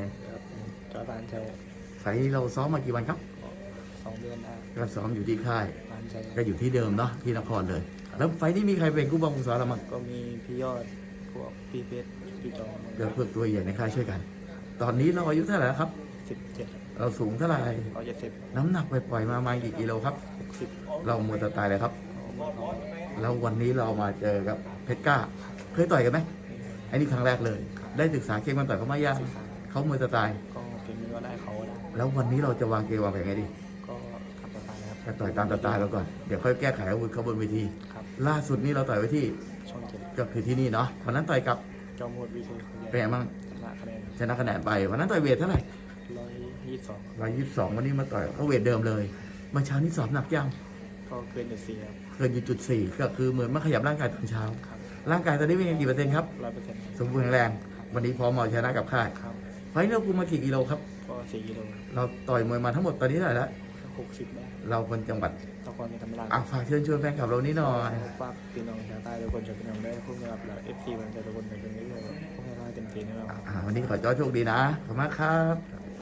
ครับจอร์ดานชัยไฟล์เราซ้อมมากี่วันครับสองเดือนได้ก็ซ้อมอยู่ที่ค่ายปานชัยก็อยู่ที่เดิมเนาะที่นครเลย แล้วไฟล์นี้มีใครเป็นกู้บังกุศลเรามั้งก็มีพี่ยอดพวกพี่เพชรพี่จองเดี๋ยวเพื่อตัวใหญ่ในค่ายช่วยกัน ตอนนี้เราอายุเท่าไหร่แล้วครับ สิบเจ็ดเราสูงเท่าไหร่ร้อยเจ็ดสิบน้ำหนักปล่อยๆมาประมาณกี่กิโลครับ หกสิบเราหมดสไตล์เลยครับ แล้ววันนี้เรามาเจอกับเพชรกล้า เคยต่อยกันไหมไอ้นี่ครั้งแรกเลย ได้ศึกษาเกมมันต่อยเขามายาก เขามวยสไตล์ก็เก่งก็ได้เขาได้แล้ววันนี้เราจะวางเกมวางแผนไงดีก็ขับต่อไปครับจะต่อยตามสไตล์เราก่อนเดี๋ยวค่อยแก้ไขอาวุธเขาบนเวทีครับล่าสุดนี้เราต่อยไว้ที่ช่องเจ็ดก็คือที่นี่เนาะวันนั้นต่อยกับจอมโหดวิเศษคนเป็นใหญ่ไงบ้างชนะคะแนนชนะคะแนนไปวันนั้นต่อยเวทเท่าไหร่ร้อยยี่สิบสองร้อยยี่สิบสองวันนี้มาต่อยก็เวทเดิมเลยเมื่อเช้านี้สอบหนักยังก็เกินเดือดสี่ครับเกินอยู่จุดสี่ก็คือเหมือนมาขยับร่างกายตอนเช้า ครับร่างกายตอนนี้เป็นไงกี่เปอร์เซ็นต์ครับร้อยเปอร์เซ็นต์สมบูรณ์แข็งแรง วันนี้พร้อมเอาชนะกับค่ายครับ ไฟล์เราคุมมากี่กิโลครับ ก็สี่กิโลเราต่อยมวยมาทั้งหมดตอนนี้เท่าไหร่แล้วหกสิบได้เราคนจังหวัดตะกอนมีธรรมราชอะฝากเชิญชวนแฟนคลับเรานี้หน่อยฝากพี่น้องชาวใต้ทุกคนช่วยพี่น้องได้พวกเราเอฟซีมันจะทุกคนเป็นตรงนี้เลยพวกเราเต็มที่แน่นอนอ่าวันนี้ขอจอโชคดีนะขอบคุณมากครับ